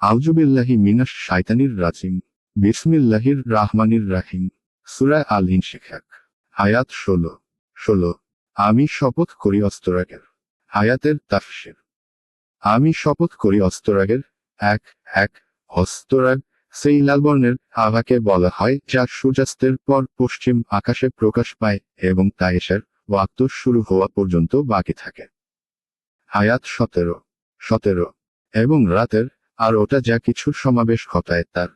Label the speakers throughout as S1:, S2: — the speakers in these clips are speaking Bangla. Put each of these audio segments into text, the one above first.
S1: আউজুবিল্লাহি মিনাস শায়তানির রাজিম। বিসমিল্লাহির রাহমানির রাহিম। সুরায় আল ইনশিখাক আয়াত ষোলো। ষোলো। আমি শপথ করি অস্তরাগের আয়াতের তাফসির। আমি শপথ করি অস্তরাগের এক এক অস্তরাগ সেই লাল বর্ণের আভাকে বলা হয়, যা সূর্যাস্তের পর পশ্চিম আকাশে প্রকাশ পায় এবং তা এসার ওয়াক্ত শুরু হওয়া পর্যন্ত বাকি থাকে। আয়াত সতেরো। সতেরো। এবং রাতের আর ওটা যা কিছুর সমাবেশ ঘটায় তার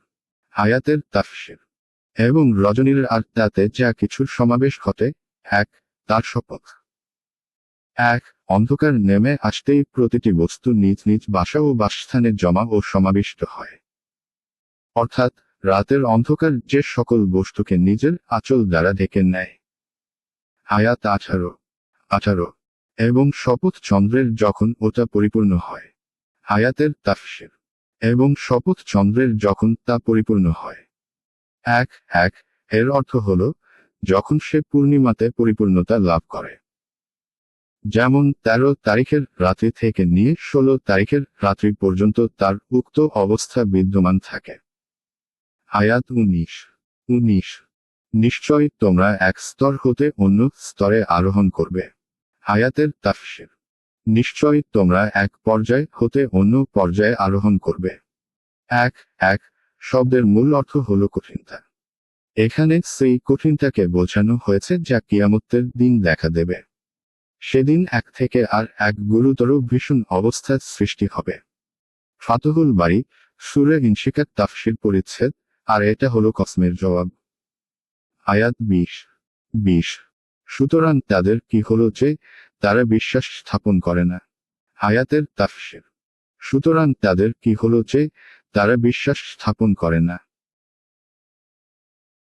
S1: হায়াতের তাফসির। এবং রজনীর আর তাতে যা কিছুর সমাবেশ ঘটে, এক, তার শপথ। এক, অন্ধকার নেমে আসতেই প্রতিটি বস্তু নিজ নিজ বাসা ও বাসস্থানে জমা ও সমাবিষ্ট হয়। অর্থাৎ, রাতের অন্ধকার যে সকল বস্তুকে নিজের আচল দ্বারা ঢেকে নেয়। আয়াত আঠারো আঠারো, এবং শপথ চন্দ্রের যখন ওটা পরিপূর্ণ হয়। আয়াতের তাফসির। এবং শপথ চন্দ্রের যখন তা পরিপূর্ণ হয়। এক এক, এর অর্থ হল, যখন সে পূর্ণিমাতে পরিপূর্ণতা লাভ করে। যেমন, তেরো তারিখের রাত্রি থেকে নিয়ে ষোলো তারিখের রাত্রি পর্যন্ত তার উক্ত অবস্থা বিদ্যমান থাকে। আয়াত উনিশ উনিশ, নিশ্চয় তোমরা এক স্তর হতে অন্য স্তরে আরোহণ করবে। আয়াতের তাফসির। নিশ্চয় তোমরা এক পর্যায় হতে অন্য পর্যায়ে আরোহণ করবে। এক এক, শব্দের মূল অর্থ হল কঠিনতা। এখানে সেই কঠিনতাকে বোঝানো হয়েছে যা কিয়ামতের দিন দেখা দেবে। সেদিন এক থেকে আর এক গুরুতর ভীষণ অবস্থার সৃষ্টি হবে। ফাতহুল বাড়ি, সুরে ইনশিকাত তাফসির পরিচ্ছেদ, আর এটা হলো কসমের জবাব। আয়াত বিশ বিশ। সুতরাং তাদের কি হল যে, তারা বিশ্বাস স্থাপন করে না। আয়াতের তাফসের। সুতরাং তাদের কি হল যে, তারা বিশ্বাস স্থাপন করে না।